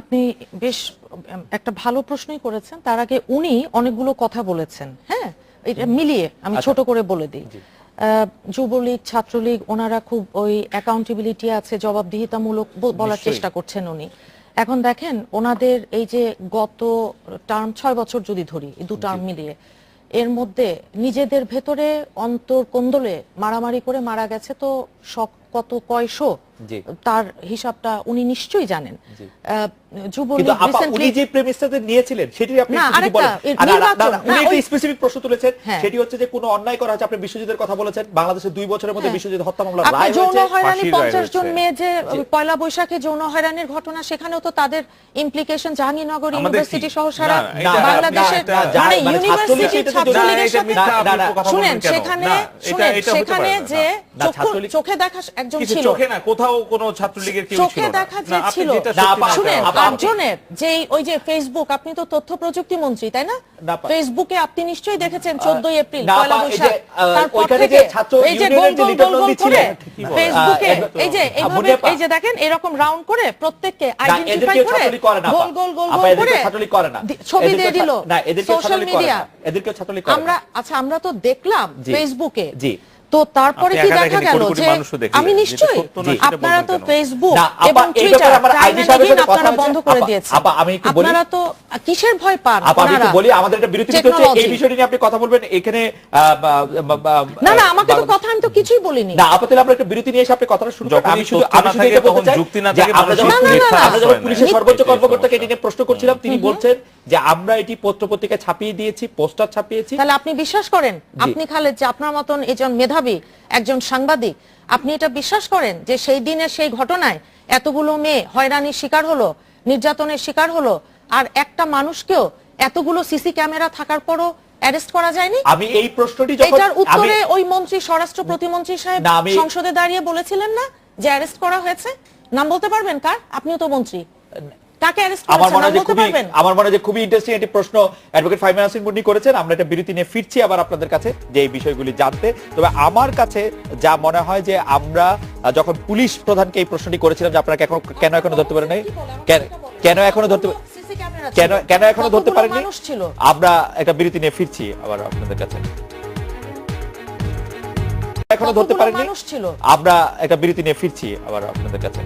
আপনি বেশ একটা ভালো প্রশ্নই করেছেন। তার আগে উনি অনেকগুলো কথা বলেছেন হ্যাঁ? এটা মিলিয়ে আমি আচ্ছা। ছোট করে বলে দিই। যুবলীগ ছাত্রলীগ ওনারা খুব ওই অ্যাকাউন্টেবিলিটি আছে জবাবদিহিতামূলক বলার চেষ্টা করছেন উনি। এখন দেখেন ওনাদের এই যে গত টার্ম ছয় বছর যদি ধরি দু টার্ম মিলিয়ে এর মধ্যে নিজেদের ভেতরে অন্তর কোন্দলে মারামারি করে মারা গেছে তো শক কত কয়শো। তার হিসাবটা উনি নিশ্চয়ই জানেন জি। আহ, যুবলীগ কিন্তু আপা recently- উনি যে প্রেমিসটাতে নিয়েছিলেন সেটি আপনি না, একটু যদি আরেকটা, বলেন এর আর- আর- নির্বাচন, না, না, উনি একটা স্পেসিফিক প্রশ্ন তুলেছেন। সেটি হচ্ছে যে কোনো অন্যায় করা হচ্ছে আপনি বিশ্বজিতের কথা বলেছেন বাংলাদেশে দুই বছরের মধ্যে। বিশ্বজিৎ হত্যা মামলা আপনি রায় যৌন হয়রানি ফাঁসির রায় পঞ্চাশ জন মেয়ে যে পয়লা বৈশাখে যৌন হয়রানির ঘটনা সেখানেও তো তাদের ইমপ্লিকেশন জাহাঙ্গীরনগর ইউনিভার্সিটি সহ সারা বাংলাদেশের মানে মানে ইউনিভার্সিটি ছাত্রলীগের সাথে শুনেন সেখানে যে চোখে দেখা একজন ছিল চোখে না কোথাও কোনো ছাত্রলীগের কেউ ছিল না। দেখা যে না, আপনি ছিল যেটা না, সত্যি আপা, না, শুনেন যে ওই যে ফেসবুক আপনি তো তথ্য প্রযুক্তি মন্ত্রী তাই না ফেসবুকে আপনি নিশ্চয়ই দেখেছেন চোদ্দই এপ্রিল পয়লা আপা, এই যে, বৈশাখ তারপর থেকে এই যে গোল গোল গোল গোল করে। ফেসবুকে এই যে এইভাবে এই যে দেখেন এরকম রাউন্ড করে প্রত্যেককে আইডেন্টিফাই করে। গোল গোল গোল গোল এদেরকেও করে ছাত্রলীগ করে না। ছবি দিয়ে দিল সোশ্যাল মিডিয়া না। এদেরকেও ছাত্রলীগ করে আমরা আচ্ছা আমরা তো দেখলাম। ফেসবুকে জি। তো তারপরে কি দেখা গেল যে আমি নিশ্চয়ই আপনারা তো ফেসবুক এবং টুইটার ব্যাপারে আমার টাইম আইডি সাহেবের সাথে কথা আপনারা বন্ধ করে দিয়েছেন। আপা, আমি একটু বলি। আপনারা তো কিসের ভয় পান আপা আমি একটু বলি আমাদের একটা বিরতি হচ্ছে এই। বিষয়টি নিয়ে আপনি কথা বলবেন এখানে না না আমাকে তো কথা আমি তো কিছুই বলিনি। না আপাতত আমরা একটা বিরতি নিয়ে এসে আপনি কথাটা শুরু করেন। আমি শুধু আমি শুধু এটা বলতে চাই যুক্তি না থাকে, আমরা যখন পুলিশের সর্বোচ্চ কর্মকর্তাকে। এটি নিয়ে প্রশ্ন করছিলাম তিনি বলছেন যে আমরা এটি পত্র পত্রিকায় ছাপিয়ে দিয়েছি পোস্টার ছাপিয়েছি। তাহলে আপনি বিশ্বাস করেন? আপনি খালেদ যে আপনার মতন একজন মেধাবী একজন সাংবাদিক আপনি এটা বিশ্বাস করেন যে সেই দিনের সেই ঘটনায় এতগুলো মেয়ে হয়রানির শিকার হলো নির্যাতনের শিকার হলো আর একটা মানুষকেও এতগুলো সিসি ক্যামেরা থাকার পরও অ্যারেস্ট করা যায়নি? আমি এই প্রশ্নটি যখন এটার উত্তরে ওই মন্ত্রী স্বরাষ্ট্র প্রতিমন্ত্রী সাহেব সংসদে দাঁড়িয়ে বলেছিলেন না যে অ্যারেস্ট করা হয়েছে? নাম বলতে পারবেন কার? আপনিও তো মন্ত্রী। অ্যারেস্ট আমার মনে হয় যে খুবই আমার মনে হয় যে খুবই ইন্টারেস্টিং একটি প্রশ্ন অ্যাডভোকেট ফাইমান হাসিন মুন্নি করেছেন। আমরা একটা বিরতি নিয়ে ফিরছি আবার আপনাদের কাছে যে এই বিষয়গুলি জানতে। তবে আমার কাছে যা মনে হয় যে আমরা যখন পুলিশ প্রধানকে এই প্রশ্নটি করেছিলাম যে আপনারা কেন কেন এখনও ধরতে পারেন নাই? কেন- এখনও ধরতে কেন কেন এখনও ধরতে পারেননি? আমরা একটা বিরতি নিয়ে ফিরছি আবার আপনাদের কাছে। এখনও ধরতে পারেননি? আমরা একটা বিরতি নিয়ে ফিরছি আবার আপনাদের কাছে।